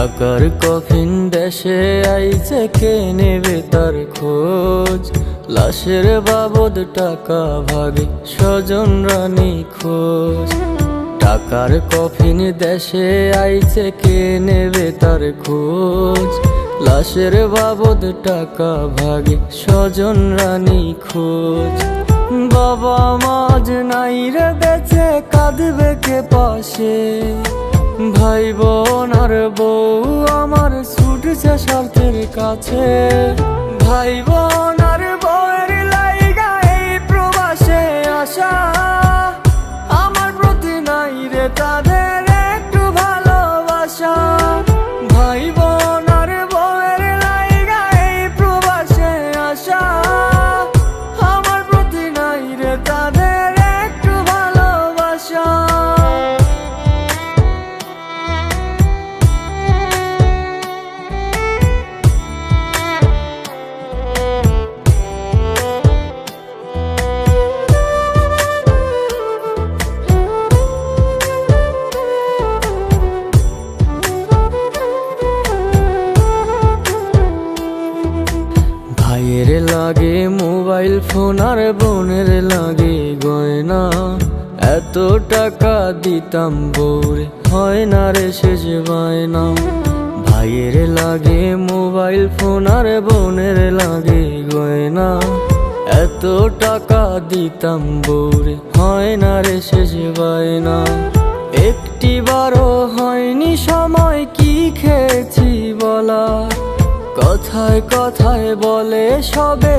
টাকার কফিন দেশে আইছে কে নেবে তার খোঁজ? লাশের বাবদ টাকা ভাগে স্বজন রানী খোঁজ। টাকার কফিন দেশে আইছে কে নেবে তার খোঁজ? লাশের বাবদ টাকা ভাগে স্বজন রানী খোঁজ। বাবা মাজ নাই রে বেঁচে, কাঁদবে কে পাশে? ভাই বোন আর বউ আমার ছুটছে স্বার্থের কাছে। ভাই বোন লাগে, মোবাইল ফোন আর বোনের লাগে গয়না। এত টাকা দিতাম বউরে হয় না রে শেষ বায়না। ভাইয়ের লাগে, মোবাইল ফোন আর বোনের লাগে গয়না। এত টাকা দিতাম বউরে হয় না রে শেষ বায়না। একটি কথায় কথায় বলে সবে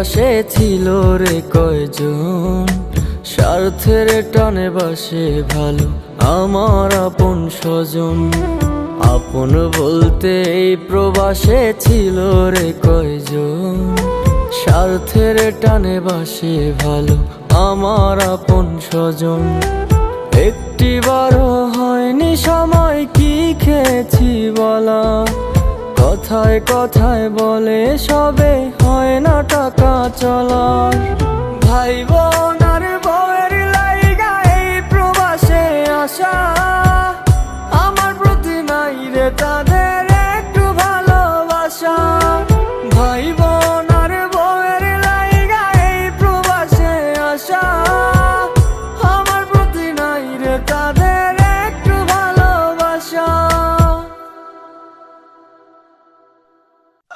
প্রবাসে ছিল রে কয়জন? স্বার্থের টানে বাসে ভালো আমার আপন স্বজন। আপন বলতে এই প্রবাসে ছিল রে কয়জন? স্বার্থের টানে বাসে ভালো আমার আপন স্বজন। একটি বারও হয়নি সময় কি খেয়েছি বলা। কথায় কথায় বলে, সবে হয় না টাকা চলার। ভাই বোন আর বউয়ের লাইগা এই প্রবাসে আসা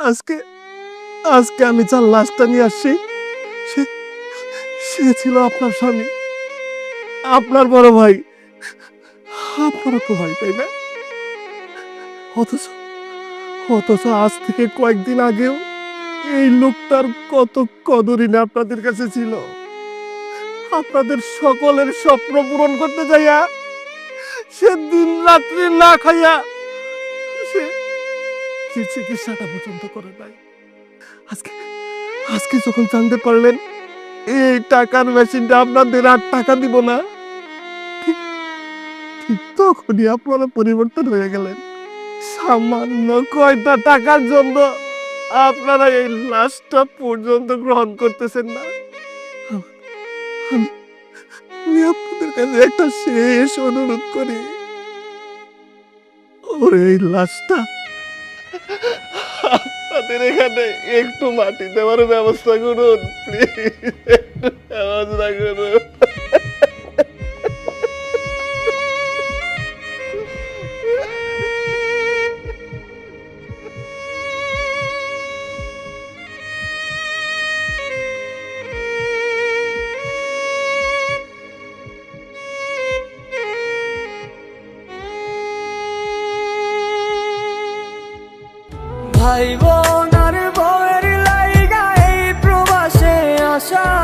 আজকে আজকে আমি যার লাশটা নিয়ে আসছি, সে সে ছিল আপনার স্বামী। আপনার বড় ভাই। আপনারও তো ভাই তাই না? অথচ অথচ আজ থেকে কয়েকদিন আগেও এই লোকটার কত কদরই না আপনাদের কাছে ছিল। আপনাদের সকলের স্বপ্ন পূরণ করতে যাইয়া, সে দিন রাত্রি না খাইয়া, সে যে চিকিৎসাটা পর্যন্ত করে নাই। আজকে আজকে যখন জানতে পারলেন, এই টাকার মেশিনটা আপনাদের আর টাকা দিব না তখনই আপনারা পরিবর্তন হয়ে গেলেন। সামান্য কয়টা টাকার জন্য আপনারা এই লাশটা পর্যন্ত গ্রহণ করতেছেন না। আমি আপনাদের কাছে একটা শেষ অনুরোধ করি। ওরে এই লাশটা রাতের এখানে একটু মাটি দেওয়ার ব্যবস্থা করুন প্লিজ একটু ভাই করুন pasar.